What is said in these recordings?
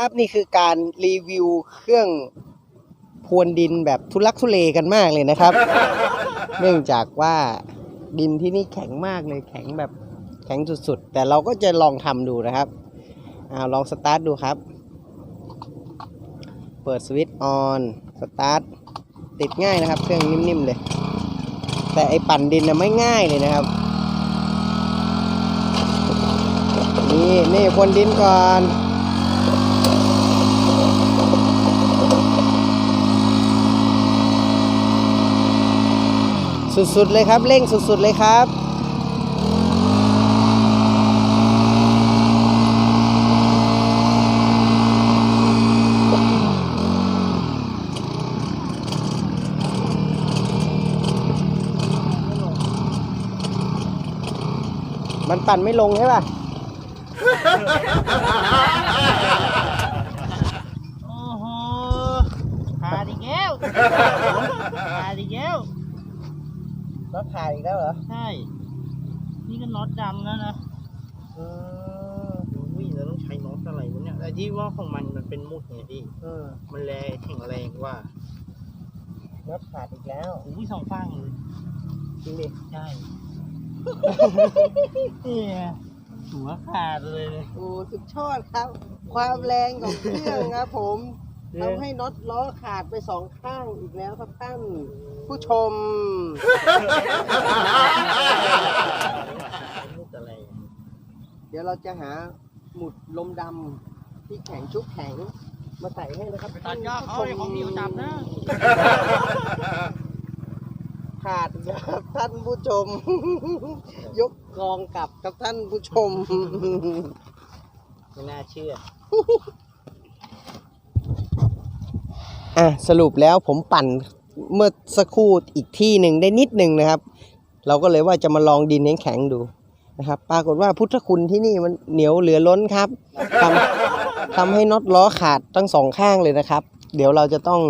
ครับนี่คือการรีวิวเครื่องพรวนดินแบบทุลักทุเลกันมากเลยนะครับ เนื่องจากว่าดินที่นี่แข็งมากเลยแข็งแบบแข็งสุดๆ แต่เราก็จะลองทำดูนะครับอ่าลองสตาร์ทดูครับ เปิดสวิตช์ออนสตาร์ทติดง่ายนะครับ เครื่องนิ่มๆเลย แต่ไอปั่นดินน่ะไม่ง่ายเลยนะครับ นี่นี่พรวนดินก่อน สุดๆเลยครับ เร่งสุดๆเลยครับมันปั่นไม่ลงใช่ป่ะ โอ้โหขาดอีกแล้วขาดอีกแล้ว รถถ่ายอีกแล้วเหรอใช่ นี่ก็น็อตดำแล้วนะอืมวิ่งเราต้องใช้น็อตอะไรวะเนี่ยแต่ที่ว่าของมันมันเป็นมุดไงพี่อืมมันแรงแข็งแรงกว่ารถขาดอีกแล้วโอ้ยสองฟังเลยจริงดิใช่เนี่ยหัวขาดเลยเลยโอ้สุดยอดครับ ความแรงของเครื่องครับผม ทำให้น็อตล้อขาดไปสองข้างอีกแล้วครับท่านผู้ชมมุดอะไรเดี๋ยวเราจะหาหมุดลมดำที่แข็งชุบแข็งมาใส่ให้นะครับตัดยากเขาของมิวจับนะ ขาดอีกแล้วครับท่านผู้ชม ยกกองกลับครับท่านผู้ชม ไม่น่าเชื่อ อะสรุปแล้วผมปั่นเมื่อสักครู่อีกที่หนึ่งได้นิดหนึ่งนะครับ เราก็เลยว่าจะมาลองดินแข็งๆดูนะครับ ปรากฏว่าพุทธคุณที่นี่มันเหนียวเหลือล้นครับทำทำให้น็อตล้อขาดทั้งสองข้างเลยนะครับ เดี๋ยวเราจะต้อง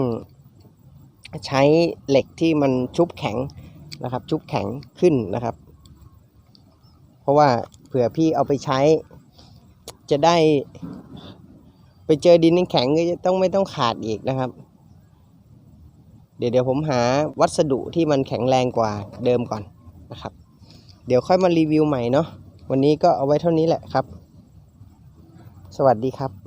ใช้เหล็กที่มันชุบแข็งนะครับ ชุบแข็งขึ้นนะครับ เพราะว่าเผื่อพี่เอาไปใช้ จะได้ ไปเจอดินแข็งก็จะต้องไม่ต้องขาดอีกนะครับ ดี๋ยวเดี๋ยวผมหาวัสดุที่มันแข็งแรงกว่าเดิมก่อนนะครับ เดี๋ยวค่อยมารีวิวใหม่เนาะวันนี้ก็เอาไว้เท่านี้แหละครับ สวัสดีครับ